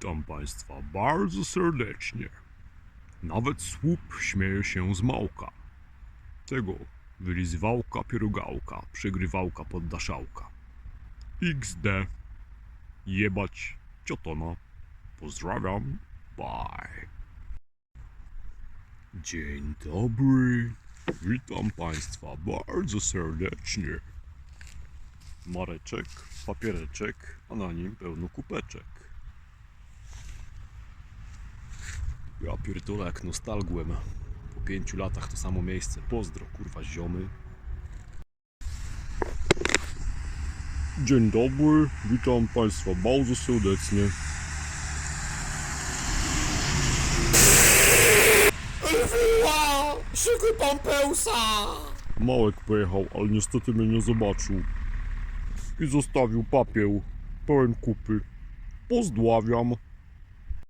Witam Państwa bardzo serdecznie. Nawet słup śmieje się z małka. Tego wylizywałka, pierogałka, przygrywałka, poddaszałka. XD. Jebać ciotona. Pozdrawiam. Bye. Dzień dobry. Witam Państwa bardzo serdecznie. Mareczek, papiereczek, a na nim pełno kupeczek. Ja pierdolę jak nostalgłem. Po pięciu latach to samo miejsce. Pozdro, kurwa, ziomy. Dzień dobry, witam Państwa bardzo serdecznie. Lwiła! Szykuj Pompeusa! Małek pojechał, ale niestety mnie nie zobaczył. I zostawił papier pełen kupy. Pozdławiam.